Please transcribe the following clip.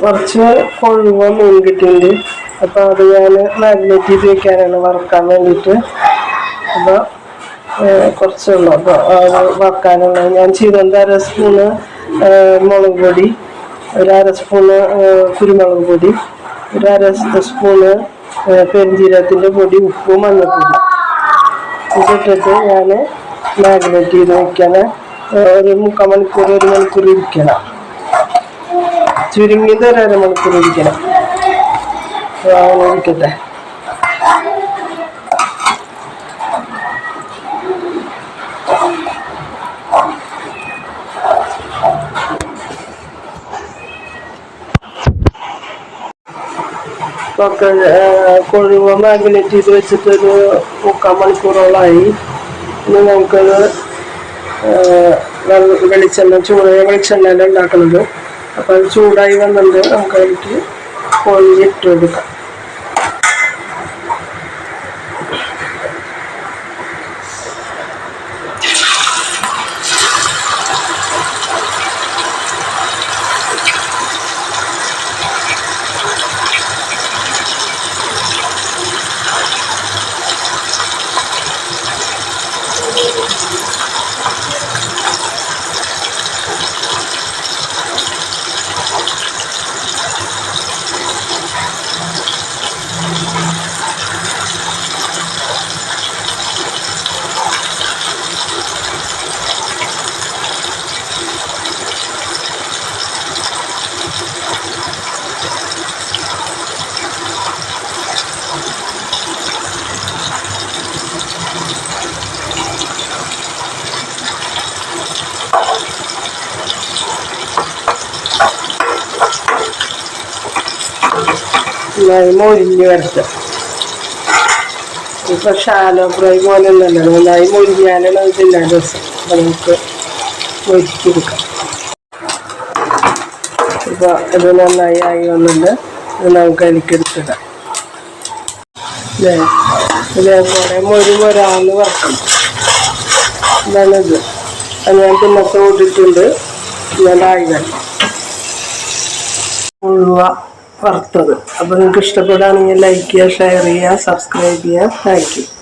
കുറച്ച് കൊഴുവ മീൻ കിട്ടിയിട്ടുണ്ട് അപ്പോൾ അത് ഞാൻ മാഗ്നേറ്റ് ചെയ്ത് വെക്കാനാണ് വറുക്കാൻ വേണ്ടിയിട്ട്. അപ്പോൾ കുറച്ചുള്ളൂ അപ്പോൾ വറുക്കാനുള്ള ഞാൻ ചെയ്തത് അര സ്പൂണ് മുളക് പൊടി ഒരു അര സ്പൂണ് കുരുമുളക് പൊടി ഒരു അര സ്പൂണ് പെരുംജീരകത്തിന്റെ പൊടി ഉപ്പും മഞ്ഞൾപ്പൊടി ഇതിട്ടിട്ട് ഞാൻ മാഗ്നേറ്റ് ചെയ്ത് വെക്കാൻ ഒരു മുക്കാൽ മണിക്കൂർ ഒരു മണിക്കൂർ ഇരിക്കണം. ചുരുങ്ങിയത് ഒരു അരമണിക്കൂർ ഇരിക്കണം. ഇരിക്കട്ടെ. ഒക്കെ കൊഴുവ മാഗ്നേറ്റ് ചെയ്ത് വെച്ചിട്ട് ഒരു മുക്കാൽ മണിക്കൂറോളമായി ഇനി നമുക്കത് വെളിച്ചെണ്ണ ചൂടായ വെളിച്ചെണ്ണയിൽ ഉണ്ടാക്കുന്നത് അപ്പം അത് ചൂടായി വന്നിട്ട് നമുക്ക് അതിലേക്ക് കോഴി ഇട്ട് കൊടുക്കാം. മൊരിഞ്ഞ് വരട്ടെ ഇപ്പൊ ഷാലോ ഫ്രൈ പോലെ ഒന്നല്ല നന്നായി മൊരിഞ്ഞാലാണ് ദിവസം നമുക്ക് മൊരിച്ചെടുക്കാം ഇപ്പൊ ഇത് നന്നായി ആയി വന്നിട്ട് ഇത് നമുക്ക് എനിക്കെടുത്തിടാം അല്ലേ ഇതേപോലെ മൊരി മൊരാന്ന് ഞാൻ പിന്നത്തെ ഓടിയിട്ടുണ്ട് ഞാൻ ആയി ഉഴുവ വറുത്തത്. അപ്പോൾ നിങ്ങൾക്ക് ഇഷ്ടപ്പെടുകയാണെങ്കിൽ ലൈക്ക് ചെയ്യുക ഷെയർ ചെയ്യുക സബ്സ്ക്രൈബ് ചെയ്യുക. താങ്ക്